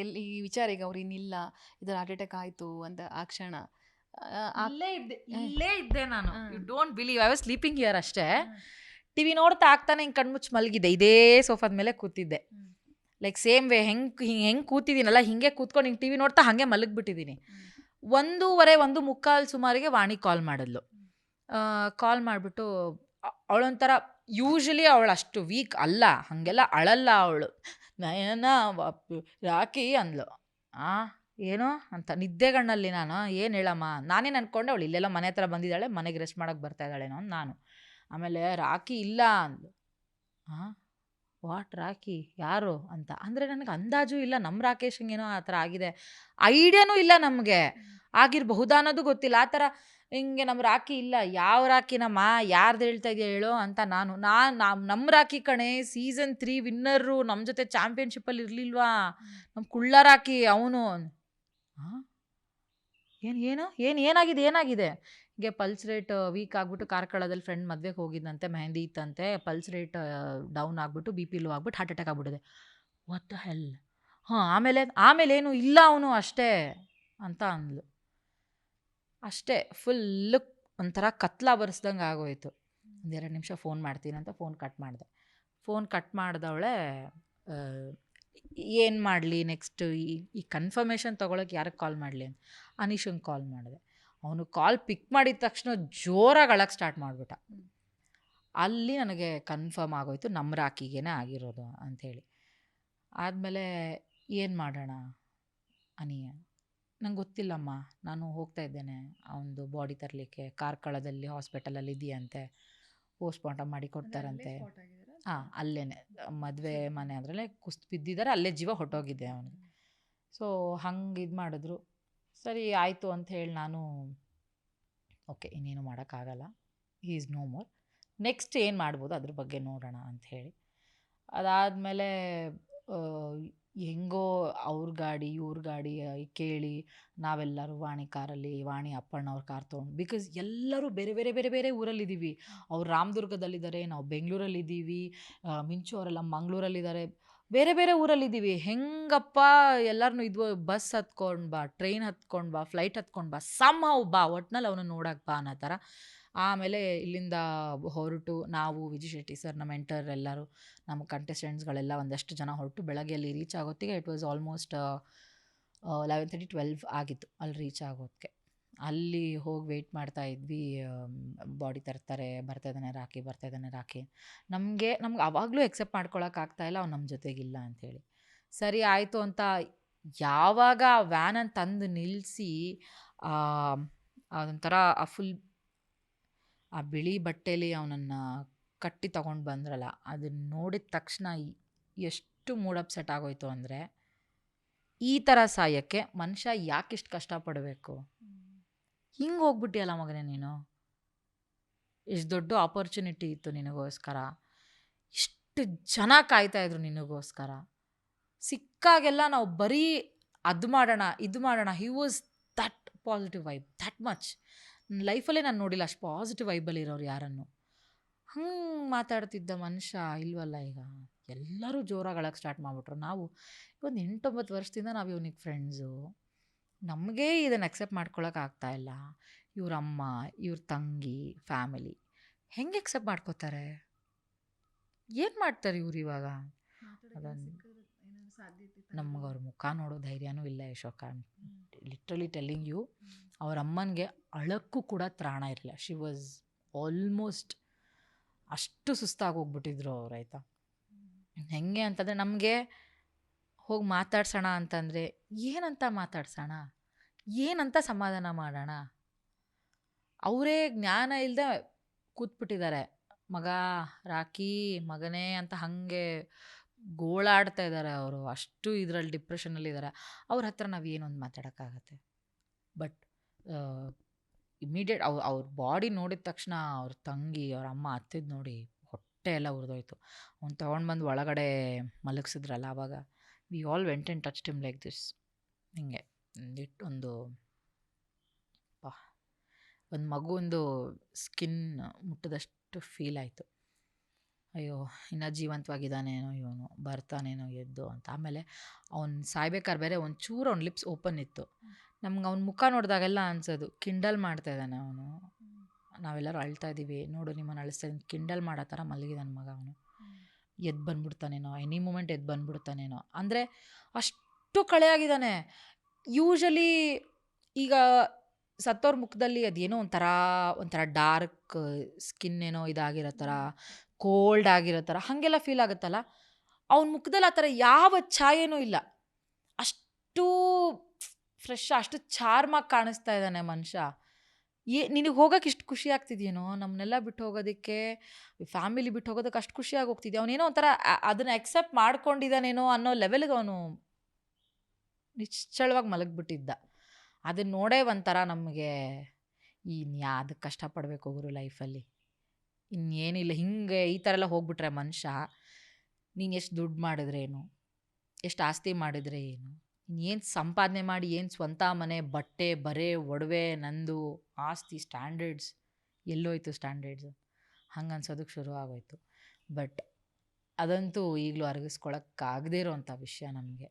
ಎಲ್ಲಿ ಈ ವಿಚಾರ ಈಗ ಅವ್ರು ಇನ್ನಿಲ್ಲ ಇದರ ಹಾರ್ಟ್ ಅಟ್ಯಾಕ್ ಆಯ್ತು ಅಂತ ಆ ಕ್ಷಣ. ಆ, ಇಲ್ಲೇ ಇದ್ದೆ ಇಲ್ಲೇ ಇದ್ದೆ ನಾನು. You don't believe I was sleeping here ಅಷ್ಟೇ. ಟಿವಿ ನೋಡ್ತಾ ಆಗ್ತಾನೆ ಹಿಂಗೆ ಕಣ್ಮುಚ್ಚಿ ಮಲಗಿದ್ದೆ ಇದೇ ಸೋಫಾದ ಮೇಲೆ ಕೂತಿದ್ದೆ. ಹ್ಮ್. ಲೈಕ್ ಸೇಮ್ ವೇ ಹೆಂಗೆ ಹಿಂಗೆ ಹೆಂಗೆ ಕೂತಿದ್ದೀನಲ್ಲ ಹಿಂಗೆ ಕೂತ್ಕೊಂಡು ಹಿಂಗೆ ಟಿವಿ ನೋಡ್ತಾ ಹಾಗೆ ಮಲಗಿಬಿಟ್ಟಿದ್ದೀನಿ ಒಂದೂವರೆ ಒಂದು ಮುಕ್ಕಾಲು ಸುಮಾರಿಗೆ ವಾಣಿ ಕಾಲ್ ಮಾಡಿದ್ಲು. ಕಾಲ್ ಮಾಡಿಬಿಟ್ಟು ಅವಳೊಂಥರ ಯೂಶಲಿ ಅವಳು ಅಷ್ಟು ವೀಕ್ ಅಲ್ಲ, ಹಾಗೆಲ್ಲ ಅಳಲ್ಲ ಅವಳು. ನಯನ ರಾಕಿ ಅಂದ್ಲು. ಆ, ಏನು? ಅಂತ ನಿದ್ದೆಗಣ್ಣಲ್ಲಿ ನಾನು, ಏನು ಹೇಳಮ್ಮ? ನಾನೇನು ಅನ್ಕೊಂಡೆ ಅವಳು ಇಲ್ಲೆಲ್ಲ ಮನೆ ಹತ್ರ ಬಂದಿದ್ದಾಳೆ, ಮನೆಗೆ ರೆಸ್ಟ್ ಮಾಡೋಕ್ಕೆ ಬರ್ತಾ ಇದ್ದಾಳೇನೋ ನಾನು. ಆಮೇಲೆ, ರಾಕಿ ಇಲ್ಲ ಅಂದ್ಲು. ಹಾಂ ವಾಟ್ ರಾಕಿ? ಯಾರು? ಅಂತ. ಅಂದರೆ ನನಗೆ ಅಂದಾಜು ಇಲ್ಲ ನಮ್ಮ ರಾಕೇಶಂಗೇನೋ ಆ ಥರ ಆಗಿದೆ. ಐಡಿಯಾನೂ ಇಲ್ಲ ನಮಗೆ. ಆಗಿರಬಹುದಾ ಅನ್ನೋದು ಗೊತ್ತಿಲ್ಲ. ಆ ಥರ ಹಿಂಗೆ ನಮ್ಮ ರಾಖಿ ಇಲ್ಲ, ಯಾವ ರಾಖಿನಮ್ಮ ಯಾರ್ದು ಹೇಳ್ತಾ ಇದೆಯಾ ಹೇಳೋ ಅಂತ ನಾನು ನಾನು ನಮ್ಮ ರಾಖಿ ಕಣೆ ಸೀಸನ್ ತ್ರೀ ವಿನ್ನರು ನಮ್ಮ ಜೊತೆ ಚಾಂಪಿಯನ್ಶಿಪ್ಪಲ್ಲಿ ಇರಲಿಲ್ವಾ? ನಮ್ಮ ಕುಳ್ಳ ರಾಖಿ ಅವನು. ಏನು ಏನು? ಏನು, ಏನಾಗಿದೆ ಏನಾಗಿದೆ? ಹೀಗೆ ಪಲ್ಸ್ ರೇಟ್ ವೀಕ್ ಆಗಿಬಿಟ್ಟು ಕಾರ್ಕಳದಲ್ಲಿ ಫ್ರೆಂಡ್ ಮದುವೆಗೆ ಹೋಗಿದ್ದಂತೆ ಮೆಹಂದಿ ಇತ್ತಂತೆ ಪಲ್ಸ್ ರೇಟ್ ಡೌನ್ ಆಗಿಬಿಟ್ಟು ಬಿ ಪಿ ಲೋ ಆಗ್ಬಿಟ್ಟು ಹಾರ್ಟ್ ಅಟ್ಯಾಕ್ ಆಗ್ಬಿಟ್ಟಿದೆ. ವಾಟ್ ಹೆಲ್ ಹಾಂ, ಆಮೇಲೆ ಆಮೇಲೆ ಏನು ಇಲ್ಲ ಅವನು ಅಷ್ಟೇ ಅಂತ ಅಂದ್ಲು. ಅಷ್ಟೇ ಫುಲ್ಲು ಒಂಥರ ಕತ್ಲ ಬರ್ಸ್ದಂಗೆ ಆಗೋಯ್ತು. ಒಂದೆರಡು ನಿಮಿಷ ಫೋನ್ ಮಾಡ್ತೀನಿ ಅಂತ ಫೋನ್ ಕಟ್ ಮಾಡಿದೆ. ಫೋನ್ ಕಟ್ ಮಾಡಿದವಳೆ ಏನು ಮಾಡಲಿ ನೆಕ್ಸ್ಟ್ ಈ ಈ ಕನ್ಫರ್ಮೇಷನ್ ತೊಗೊಳಕ್ಕೆ ಯಾರಿಗೆ ಕಾಲ್ ಮಾಡಲಿ ಅಂತ ಅನೀಶಂಗೆ ಕಾಲ್ ಮಾಡಿದೆ. ಅವನು ಕಾಲ್ ಪಿಕ್ ಮಾಡಿದ ತಕ್ಷಣ ಜೋರಾಗಿ ಅಳಕ್ಕೆ ಸ್ಟಾರ್ಟ್ ಮಾಡಿಬಿಟ್ಟ. ಅಲ್ಲಿ ನನಗೆ ಕನ್ಫರ್ಮ್ ಆಗೋಯ್ತು ನಮ್ಮ ರಾಕಿಗೇನೆ ಆಗಿರೋದು ಅಂಥೇಳಿ ಆದಮೇಲೆ ಏನು ಮಾಡೋಣ ಅನಿಯ? ನಂಗೆ ಗೊತ್ತಿಲ್ಲಮ್ಮ. ನಾನು ಹೋಗ್ತಾ ಇದ್ದೇನೆ. ಅವನದು ಬಾಡಿ ತರಲಿಕ್ಕೆ ಕಾರ್ಕಳದಲ್ಲಿ ಹಾಸ್ಪಿಟಲಲ್ಲಿ ಇದೆಯಂತೆ ಪೋಸ್ಟ್ಮಾರ್ಟಮ್ ಮಾಡಿ ಕೊಡ್ತಾರಂತೆ. ಹಾಂ ಅಲ್ಲೇ ಮದುವೆ ಮನೆ ಅದರಲ್ಲೇ ಕುಸ್ತು ಬಿದ್ದಿದ್ದಾರೆ ಅಲ್ಲೇ ಜೀವ ಹೊಟ್ಟೋಗಿದೆ ಅವನಿಗೆ. ಸೊ ಹಂಗೆ ಇದು ಮಾಡಿದ್ರು. ಸರಿ ಆಯಿತು ಅಂತ ಹೇಳಿ ನಾನು ಓಕೆ ಇನ್ನೇನು ಮಾಡೋಕ್ಕಾಗಲ್ಲ. He is no more next ಏನು ಮಾಡ್ಬೋದು ಅದ್ರ ಬಗ್ಗೆ ನೋಡೋಣ ಅಂತ ಹೇಳಿ. ಅದಾದಮೇಲೆ ಹೆಂಗೋ ಅವ್ರ ಗಾಡಿ, ಇವ್ರ ಗಾಡಿ ಕೇಳಿ ನಾವೆಲ್ಲರೂ ವಾಣಿ ಕಾರಲ್ಲಿ, ವಾಣಿ ಅಪ್ಪಣ್ಣವ್ರ ಕಾರ್ ತೊಗೊಂಡು ಬಿಕಾಸ್ ಎಲ್ಲರೂ ಬೇರೆ ಬೇರೆ ಬೇರೆ ಬೇರೆ ಊರಲ್ಲಿದ್ದೀವಿ. ಅವ್ರು ರಾಮದುರ್ಗದಲ್ಲಿದ್ದಾರೆ, ನಾವು ಬೆಂಗಳೂರಲ್ಲಿದ್ದೀವಿ ಮಿಂಚು ಅವರೆಲ್ಲ ಮಂಗಳೂರಲ್ಲಿದ್ದಾರೆ. ಬೇರೆ ಬೇರೆ ಊರಲ್ಲಿದ್ದೀವಿ. ಹೆಂಗಪ್ಪ ಎಲ್ಲರನ್ನೂ ಇದು ಬಸ್ ಹತ್ಕೊಂಡು ಬಾ ಟ್ರೈನ್ ಹತ್ಕೊಂಡು ಬಾ ಫ್ಲೈಟ್ ಹತ್ಕೊಂಡು ಬಾ ಸಮ್ ಬಾ, ಒಟ್ನಲ್ಲಿ ಅವನು ನೋಡಕ್ಕೆ ಬಾ ಅನ್ನೋ ಥರ. ಆಮೇಲೆ ಇಲ್ಲಿಂದ ಹೊರಟು ನಾವು ವಿಜಯ್ ಶೆಟ್ಟಿ ಸರ್, ನಮ್ಮ ಎಂಟರ್ ಎಲ್ಲರೂ, ನಮ್ಮ ಕಂಟೆಸ್ಟೆಂಟ್ಸ್ಗಳೆಲ್ಲ ಒಂದಷ್ಟು ಜನ ಹೊರಟು ಬೆಳಗ್ಗೆ ಅಲ್ಲಿ reach ಆಗೋತ್ತಿಗೆ it was almost eleven thirty twelve ಆಗಿತ್ತು ಅಲ್ಲಿ ರೀಚ್ ಆಗೋದಕ್ಕೆ ಅಲ್ಲಿ ಹೋಗಿ ವೆಯ್ಟ್ ಮಾಡ್ತಾ ಇದ್ವಿ ಬಾಡಿ ತರ್ತಾರೆ ಬರ್ತಾ ಇದ್ದಾನೆ ರಾಕಿ ಬರ್ತಾ ಇದ್ದಾನೆ ರಾಕಿ ನಮಗೆ, ನಮ್ಗೆ ಅವಾಗಲೂ ಎಕ್ಸೆಪ್ಟ್ ಮಾಡ್ಕೊಳಕ್ಕಾಗ್ತಾ ಇಲ್ಲ, ಅವ್ನು ನಮ್ಮ ಜೊತೆಗಿಲ್ಲ ಅಂಥೇಳಿ. ಸರಿ ಆಯಿತು ಅಂತ ಯಾವಾಗ ವ್ಯಾನನ್ನು ತಂದು ನಿಲ್ಲಿಸಿ ಅದೊಂಥರ, ಆ ಫುಲ್ ಆ ಬಿಳಿ ಬಟ್ಟೆಲಿ ಅವನನ್ನು ಕಟ್ಟಿ ತಗೊಂಡು ಬಂದ್ರಲ್ಲ ಅದನ್ನು ನೋಡಿದ ತಕ್ಷಣ ಎಷ್ಟು ಮೂಡ್ ಅಪ್ಸೆಟ್ ಆಗೋಯ್ತು ಅಂದರೆ, ಈ ಥರ ಸಾಯಕ್ಕೆ ಮನುಷ್ಯ ಯಾಕಿಷ್ಟು ಕಷ್ಟಪಡಬೇಕು? ಹಿಂಗೆ ಹೋಗ್ಬಿಟ್ಟಿಯಲ್ಲ ಮಗನೇ ನೀನು? ಎಷ್ಟು ದೊಡ್ಡ ಆಪರ್ಚುನಿಟಿ ಇತ್ತು ನಿನಗೋಸ್ಕರ. ಇಷ್ಟು ಜನ ಕಾಯ್ತಾಯಿದ್ರು ನಿನಗೋಸ್ಕರ. ಸಿಕ್ಕಾಗೆಲ್ಲ ನಾವು ಬರೀ ಅದು ಮಾಡೋಣ, ಇದು ಮಾಡೋಣ. He was that positive vibe that much ಲೈಫಲ್ಲೇ ನಾನು ನೋಡಿಲ್ಲ ಅಷ್ಟು ಪಾಸಿಟಿವ್ ವೈಬಲ್ಲಿ ಇರೋರು ಯಾರನ್ನು. ಹಂಗೆ ಮಾತಾಡ್ತಿದ್ದ ಮನುಷ್ಯ ಇಲ್ವಲ್ಲ ಈಗ? ಎಲ್ಲರೂ ಜೋರಾಗಳಕ್ಕೆ ಸ್ಟಾರ್ಟ್ ಮಾಡಿಬಿಟ್ರು. ನಾವು ಒಂದು ಎಂಟೊಂಬತ್ತು ವರ್ಷದಿಂದ ನಾವು ಇವನಿಗೆ ಫ್ರೆಂಡ್ಸು ನಮಗೆ ಇದನ್ನು ಅಕ್ಸೆಪ್ಟ್ ಮಾಡ್ಕೊಳಕ್ಕೆ ಆಗ್ತಾ ಇಲ್ಲ. ಇವ್ರ ಅಮ್ಮ ಇವ್ರ ತಂಗಿ ಫ್ಯಾಮಿಲಿ ಹೆಂಗೆ ಅಕ್ಸೆಪ್ಟ್ ಮಾಡ್ಕೋತಾರೆ? ಏನು ಮಾಡ್ತಾರೆ ಇವ್ರು ಇವಾಗ? ಅದೊಂದು ನಮಗೆ ಅವ್ರ ಮುಖ ನೋಡೋ ಧೈರ್ಯನೂ ಇಲ್ಲ ಯಶೋಕ. ಲಿಟ್ರಲಿ ಟೆಲ್ಲಿಂಗ್ ಯು ಅವ್ರ ಅಮ್ಮನಿಗೆ ಅಳಕ್ಕೂ ಕೂಡ ತ್ರಾಣ ಇರಲಿಲ್ಲ. ಶಿ ವಾಸ್ ಆಲ್ಮೋಸ್ಟ್ ಅಷ್ಟು ಸುಸ್ತಾಗಿ ಹೋಗ್ಬಿಟ್ಟಿದ್ರು ಅವ್ರು ಆಯಿತಾ? ಹೆಂಗೆ ಅಂತಂದರೆ ನಮಗೆ ಹೋಗಿ ಮಾತಾಡ್ಸೋಣ ಅಂತಂದರೆ ಏನಂತ ಮಾತಾಡ್ಸೋಣ? ಏನಂತ ಸಮಾಧಾನ ಮಾಡೋಣ? ಅವರೇ ಜ್ಞಾನ ಇಲ್ಲದೆ ಕೂತ್ಬಿಟ್ಟಿದ್ದಾರೆ. ಮಗ ರಾಕಿ ಮಗನೇ ಅಂತ ಹಾಗೆ ಗೋಳಾಡ್ತಾ ಇದ್ದಾರೆ ಅವರು, ಅಷ್ಟು ಇದರಲ್ಲಿ ಡಿಪ್ರೆಷನಲ್ಲಿದ್ದಾರೆ ಅವ್ರ ಹತ್ರ ನಾವು ಏನೊಂದು ಮಾತಾಡೋಕ್ಕಾಗತ್ತೆ? ಬಟ್ ಇಮಿಡಿಯೇಟ್ ಅವ್ರು, ಅವ್ರ ಬಾಡಿ ನೋಡಿದ ತಕ್ಷಣ ಅವ್ರ ತಂಗಿ, ಅವ್ರ ಅಮ್ಮ ಹತ್ತಿದ್ ನೋಡಿ ಹೊಟ್ಟೆ ಎಲ್ಲ ಉರಿದೋಯ್ತು. ಅವ್ನು ತೊಗೊಂಡು ಬಂದು ಒಳಗಡೆ ಮಲಗಿಸಿದ್ರಲ್ಲ ಆವಾಗ we all went and touch them like this ಹಿಂಗೆ ಇಟ್ಟು ಒಂದು ಒಂದು ಮಗುವೊಂದು ಸ್ಕಿನ್ ಮುಟ್ಟದಷ್ಟು ಫೀಲ್ ಆಯಿತು. ಅಯ್ಯೋ, ಇನ್ನೂ ಜೀವಂತವಾಗಿದ್ದಾನೇನೋ ಇವನು, ಬರ್ತಾನೇನೋ ಎದ್ದು ಅಂತ. ಆಮೇಲೆ ಅವ್ನು ಸಾಯ್ಬೇಕಾದ್ರೆ ಬೇರೆ ಒಂಚೂರು ಅವ್ನ ಲಿಪ್ಸ್ ಓಪನ್ ಇತ್ತು. ನಮ್ಗೆ ಅವ್ನ ಮುಖ ನೋಡಿದಾಗೆಲ್ಲ ಅನ್ಸೋದು ಕಿಂಡಲ್ ಮಾಡ್ತಾ ಇದ್ದಾನೆ ಅವನು. ನಾವೆಲ್ಲರೂ ಅಳ್ತಾ ಇದ್ದೀವಿ ನೋಡು, ನಿಮ್ಮನ್ನು ಅಳಿಸ್ತಾ ಕಿಂಡಲ್ ಮಾಡೋ ಥರ ಮಲಗಿದಾನೆ ಮಗ ಅವನು. ಎದ್ದು ಬಂದ್ಬಿಡ್ತಾನೇನೋ ಎನಿ ಮೂಮೆಂಟ್ ಎದ್ದು ಬಂದ್ಬಿಡ್ತಾನೇನೋ. ಅಂದರೆ ಅಷ್ಟು ಕಳೆಯಾಗಿದ್ದಾನೆ. ಯೂಶಲಿ ಈಗ ಸತ್ತೋರ ಮುಖದಲ್ಲಿ ಅದೇನೋ ಒಂಥರ ಒಂಥರ ಡಾರ್ಕ್ ಸ್ಕಿನ್ ಏನೋ ಇದಾಗಿರೋ ಥರ ಕೋಲ್ಡ್ ಆಗಿರೋ ಥರ, ಹಾಗೆಲ್ಲ ಫೀಲ್ ಆಗುತ್ತಲ್ಲ? ಅವನ ಮುಖದಲ್ಲಿ ಆ ಥರ ಯಾವ ಛಾಯೆನೂ ಇಲ್ಲ. ಅಷ್ಟು ಫ್ರೆಶ್, ಅಷ್ಟು ಚಾರ್ಮಾಗಿ ಕಾಣಿಸ್ತಾ ಇದ್ದಾನೆ ಮನುಷ್ಯ. ಏ, ನಿನಗೆ ಹೋಗೋಕೆ ಇಷ್ಟು ಖುಷಿ ಆಗ್ತಿದ್ಯೇನೋ? ನಮ್ಮನ್ನೆಲ್ಲ ಬಿಟ್ಟು ಹೋಗೋದಕ್ಕೆ, ಫ್ಯಾಮಿಲಿ ಬಿಟ್ಟು ಹೋಗೋದಕ್ಕೆ ಅಷ್ಟು ಖುಷಿಯಾಗಿ ಹೋಗ್ತಿದ್ದೆ ಅವನೇನೋ ಒಂಥರ ಅದನ್ನು ಎಕ್ಸೆಪ್ಟ್ ಮಾಡ್ಕೊಂಡಿದ್ದಾನೇನೋ ಅನ್ನೋ ಲೆವೆಲ್ಗೆ ಅವನು ನಿಶ್ಚಳವಾಗಿ ಮಲಗಿಬಿಟ್ಟಿದ್ದ. ಅದನ್ನ ನೋಡೇ ಒಂಥರ ನಮಗೆ ಇನ್ಯಾವುದಕ್ಕೆ ಕಷ್ಟಪಡಬೇಕು ಗುರು ಲೈಫಲ್ಲಿ? ಇನ್ನೇನಿಲ್ಲ, ಹಿಂಗೆ ಈ ಥರ ಎಲ್ಲ ಹೋಗ್ಬಿಟ್ರೆ ಮನುಷ್ಯ, ನೀನು ಎಷ್ಟು ದುಡ್ಡು ಮಾಡಿದ್ರೇನು ಎಷ್ಟು ಆಸ್ತಿ ಮಾಡಿದ್ರೆ ಏನು? ಏನು ಸಂಪಾದನೆ ಮಾಡಿ ಏನು ಸ್ವಂತ ಮನೆ, ಬಟ್ಟೆ, ಬರೆ, ಒಡವೆ, ನಂದು, ಆಸ್ತಿ, ಸ್ಟ್ಯಾಂಡರ್ಡ್ಸ್, ಎಲ್ಲೋಯ್ತು ಸ್ಟ್ಯಾಂಡರ್ಡ್ಸ್. ಹಂಗೆ ಅನ್ಸೋದಕ್ಕೆ ಶುರು ಆಗೋಯ್ತು. ಬಟ್ ಅದಂತೂ ಈಗಲೂ ಅರಗಿಸ್ಕೊಳಕ್ಕಾಗದೇ ಇರೋವಂಥ ವಿಷಯ ನಮಗೆ.